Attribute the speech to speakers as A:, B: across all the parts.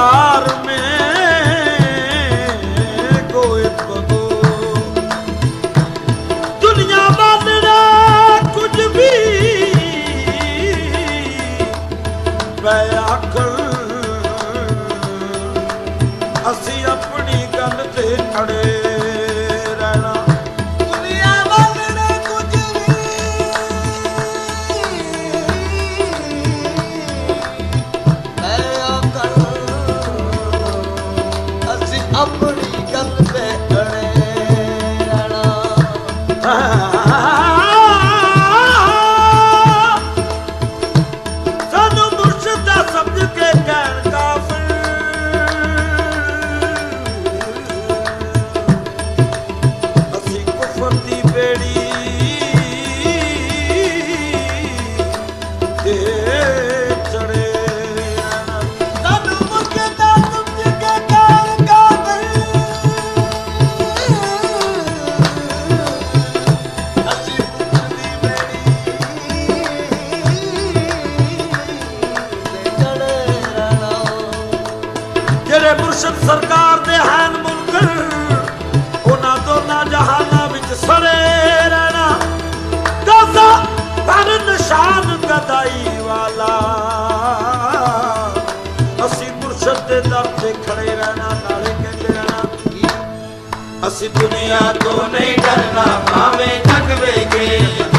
A: তার ah, ah, ah, ਅਸੀਂ
B: ਦੁਨੀਆ ਤੋਂ
A: ਨਹੀਂ ਡਰਨਾ ਭਾਵੇਂ ਜਗ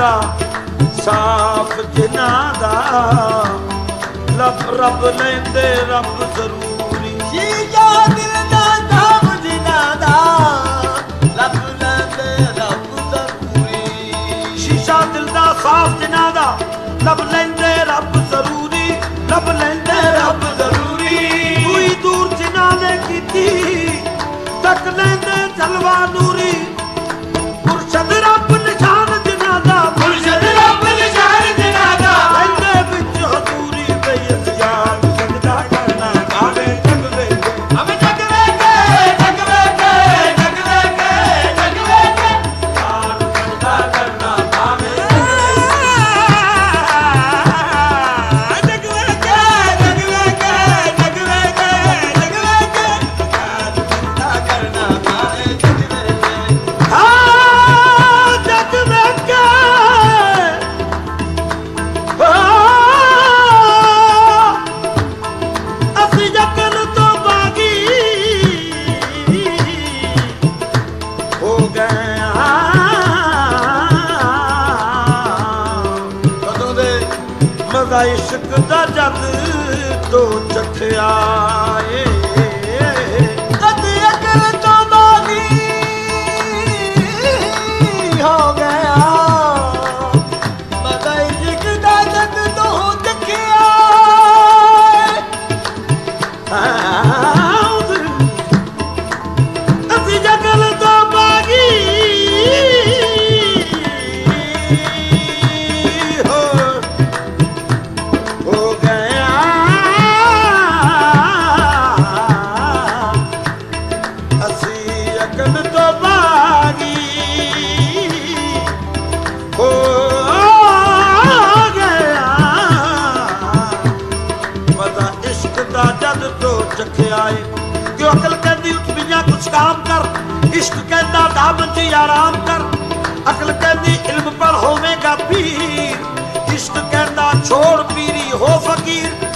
A: ਦਾ ਸਾਫ਼ ਜਨਾ ਦਾ ਲੱਭ ਰੱਬ ਲੈਂਦੇ ਰੱਬ ਜ਼ਰੂਰੀ।
B: ਜੀ ਜਾ ਦਿਲ ਦਾ ਦਾਮ ਜਿਨ੍ਹਾਂ ਦਾ ਲੱਭ ਲੈਂਦੇ ਰੱਬ ਜ਼ਰੂਰੀ।
A: ਸ਼ੀਸ਼ਾ ਦਿਲ ਦਾ ਸਾਫ਼ ਜਨਾ ਦਾ ਲੱਭ ਲੈਂਦੇ ਰੱਬ ਜ਼ਰੂਰੀ। ਲੱਭ ਲੈਂਦੇ ਰੱਬ ਜ਼ਰੂਰੀ। ਕੋਈ ਦੂਰ ਜਿਨ੍ਹਾਂ ਨੇ ਕੀਤੀ ਤੱਕ ਲੈਂਦੇ ਜਲਵਾ ਨੂਰੀ। ਖਾਬ ਚ ਆਰਾਮ ਕਰ। ਅਕਲ ਕਹਿੰਦੀ, ਇਲਮ ਪਰ ਹੋਵੇਗਾ ਪੀਰ। ਇਸ਼ਕ ਕਹਿੰਦਾ, ਛੋੜ ਪੀਰੀ ਹੋ ਫਕੀਰ।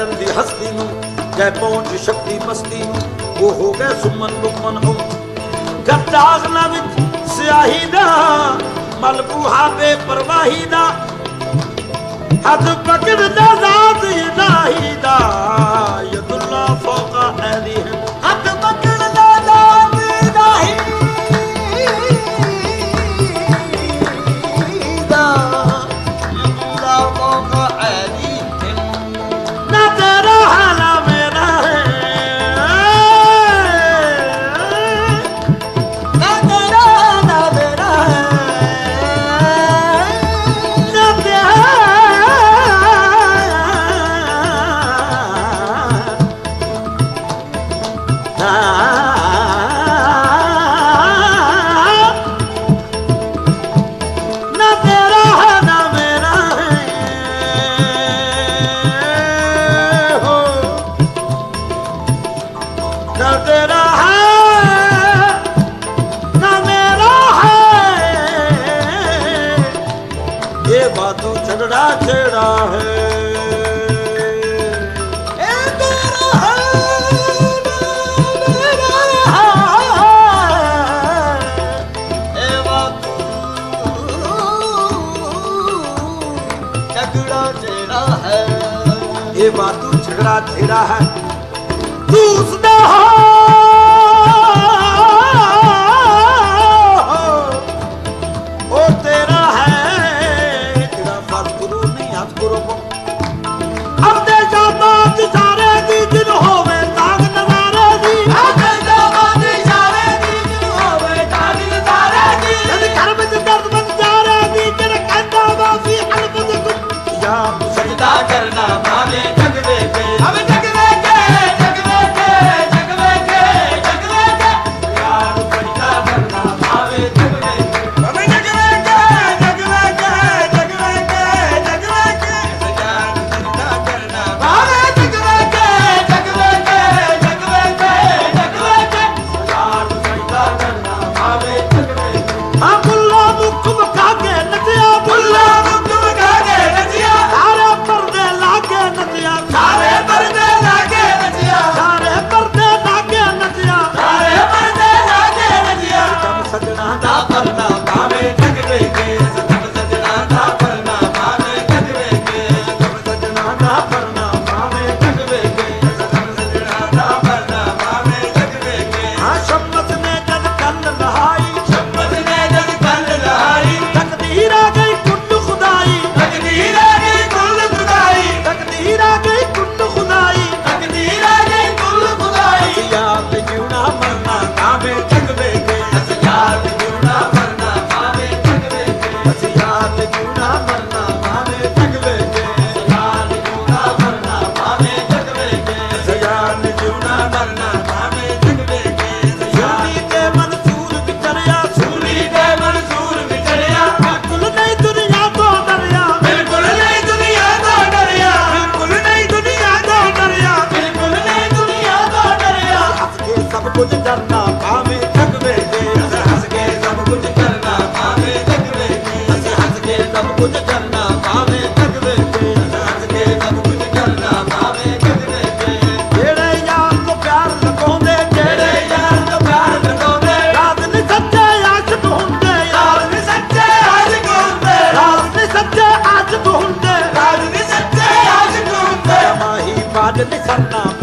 A: ਕੰਚਨ ਦੀ ਹਸਤੀ ਨੂੰ, ਜੈ ਪਹੁੰਚ ਸ਼ਕਤੀ ਮਸਤੀ ਨੂੰ, ਉਹ ਹੋ ਗਏ ਸੁਮਨ ਲੁਕਮਨ ਹੋ ਗੱਤਾਸ ਨਾ ਵਿੱਚ ਸਿਆਹੀ ਦਾ, ਮਲਬੂਹਾ ਬੇਪਰਵਾਹੀ ਦਾ, ਹੱਥ ਪਕੜਦਾ ਜ਼ਾਤ ਇਲਾਹੀ ਦਾ।
B: إله 太惨了